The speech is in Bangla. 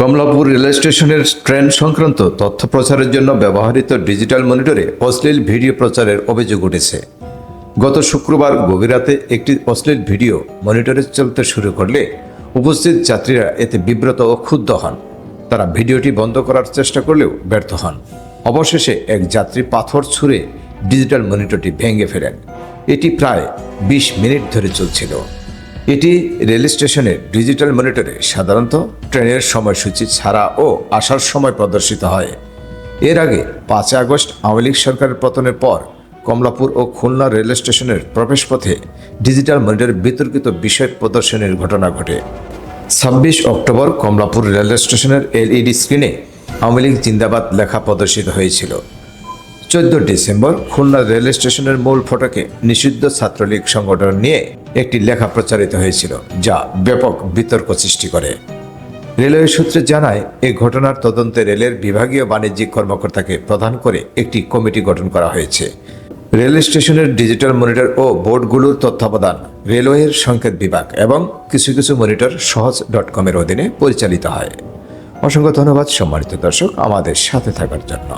কমলাপুর রেল স্টেশনের ট্রেন সংক্রান্ত তথ্য প্রচারের জন্য ব্যবহৃত ডিজিটাল মনিটরে অশ্লীল ভিডিও প্রচারের অভিযোগ উঠেছে। গত শুক্রবার গভীর রাতে একটি অশ্লীল ভিডিও মনিটরে চলতে শুরু করলে উপস্থিত যাত্রীরা এতে বিব্রত ও ক্ষুব্ধ হন। তারা ভিডিওটি বন্ধ করার চেষ্টা করলেও ব্যর্থ হন। অবশেষে এক যাত্রী পাথর ছুঁড়ে ডিজিটাল মনিটরটি ভেঙে ফেলেন। এটি প্রায় বিশ মিনিট ধরে চলছিল। এটি রেল স্টেশনের ডিজিটাল মনিটরে সাধারণত ট্রেনের সময়সূচি ছাড়া ও আসার সময় প্রদর্শিত হয়। এর আগে পাঁচ আগস্ট আওয়ামী লীগ সরকারের পতনের পর কমলাপুর ও খুলনা রেল স্টেশনের প্রবেশপথে ডিজিটাল মনিটরে বিতর্কিত বিষয় প্রদর্শনের ঘটনা ঘটে। ছাব্বিশ অক্টোবর কমলাপুর রেল স্টেশনের এলইডি স্ক্রিনে আওয়ামী লীগ জিন্দাবাদ লেখা প্রদর্শিত হয়েছিল। চোদ্দ ডিসেম্বর খুলনা রেল স্টেশনের মূল ফটকে নিষিদ্ধ ছাত্রলীগ সংগঠন নিয়ে একটি লেখা প্রচারিত হয়েছিল, যা ব্যাপক বিতর্ক সৃষ্টি করে। রেলওয়ে সূত্রে জানায় এই ঘটনার তদন্তে রেলের বিভাগীয় বাণিজ্যিক কর্মকর্তাকে প্রধান করে একটি কমিটি গঠন করা হয়েছে। রেল স্টেশনের ডিজিটাল মনিটর ও বোর্ডগুলোর তত্ত্বাবধান রেলওয়ের সংকেত বিভাগ এবং কিছু কিছু মনিটর সহজ ডট কমের অধীনে পরিচালিত হয়। অসংখ্য ধন্যবাদ সম্মানিত দর্শক, আমাদের সাথে থাকার জন্য।